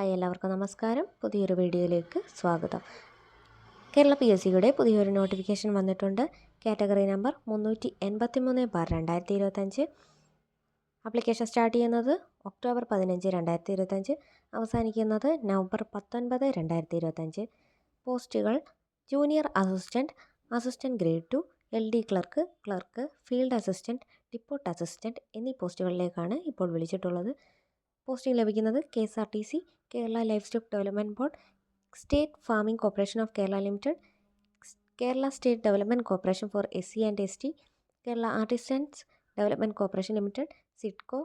Hi എല്ലാവർക്കും നമസ്കാരം. പുതിയൊരു വീഡിയോയിലേക്ക് സ്വാഗതം. കേരള പി എസ് സിയുടെ പുതിയൊരു നോട്ടിഫിക്കേഷൻ വന്നിട്ടുണ്ട്. കാറ്റഗറി നമ്പർ മുന്നൂറ്റി എൺപത്തി മൂന്ന് ബാർ രണ്ടായിരത്തി ഇരുപത്തഞ്ച് ആപ്ലിക്കേഷൻ സ്റ്റാർട്ട് ചെയ്യുന്നത് ഒക്ടോബർ പതിനഞ്ച് രണ്ടായിരത്തി ഇരുപത്തഞ്ച് അവസാനിക്കുന്നത് നവംബർ പത്തൊൻപത് രണ്ടായിരത്തി ഇരുപത്തഞ്ച് പോസ്റ്റുകൾ junior assistant assistant grade two L D clerk clerk field assistant depot assistant എന്നീ പോസ്റ്റുകളിലേക്കാണ് ഇപ്പോൾ വിളിച്ചിട്ടുള്ളത്. പോസ്റ്റിംഗ് ലഭിക്കുന്നത് K S R T C Kerala livestock development board state farming corporation of Kerala limited Kerala state development corporation for S C and S T Kerala artisans development corporation limited SIDCO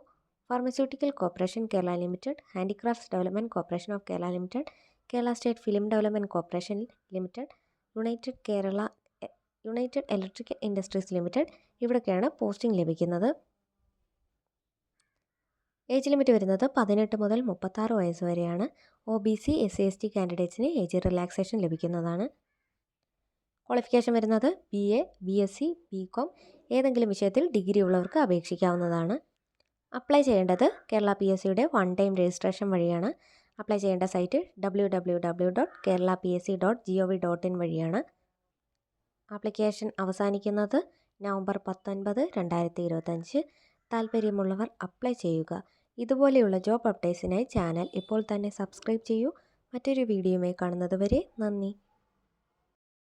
pharmaceutical corporation Kerala limited handicrafts development corporation of Kerala limited Kerala state film development corporation limited united Kerala united electrical industries limited ഇവിടൊക്കെയാണ് posting ലഭിക്കുന്നത്. Age limit വരുന്നത് പതിനെട്ട് മുതൽ മുപ്പത്താറ് വയസ്സ് വരെയാണ്. O B C S C S T കാൻഡിഡേറ്റ്സിന് age relaxation ലഭിക്കുന്നതാണ്. Qualification വരുന്നത് B A B S C B com ഏതെങ്കിലും വിഷയത്തിൽ ഡിഗ്രി ഉള്ളവർക്ക് അപേക്ഷിക്കാവുന്നതാണ്. അപ്ലൈ ചെയ്യേണ്ടത് കേരള പി എസ് സിയുടെ വൺ ടൈം രജിസ്ട്രേഷൻ വഴിയാണ്. അപ്ലൈ ചെയ്യേണ്ട site W W W dot Kerala P S C dot G O V dot in വഴിയാണ്. ആപ്ലിക്കേഷൻ അവസാനിക്കുന്നത് നവംബർ പത്തൊൻപത് രണ്ടായിരത്തി ഇരുപത്തഞ്ച്. താല്പര്യമുള്ളവർ അപ്ലൈ ചെയ്യുക. ഇതുപോലെയുള്ള ജോബ് അപ്ഡേറ്റ്സിനായി ചാനൽ ഇപ്പോൾ തന്നെ സബ്സ്ക്രൈബ് ചെയ്യൂ. മറ്റൊരു വീഡിയോയുമായി കാണുന്നതുവരെ നന്ദി.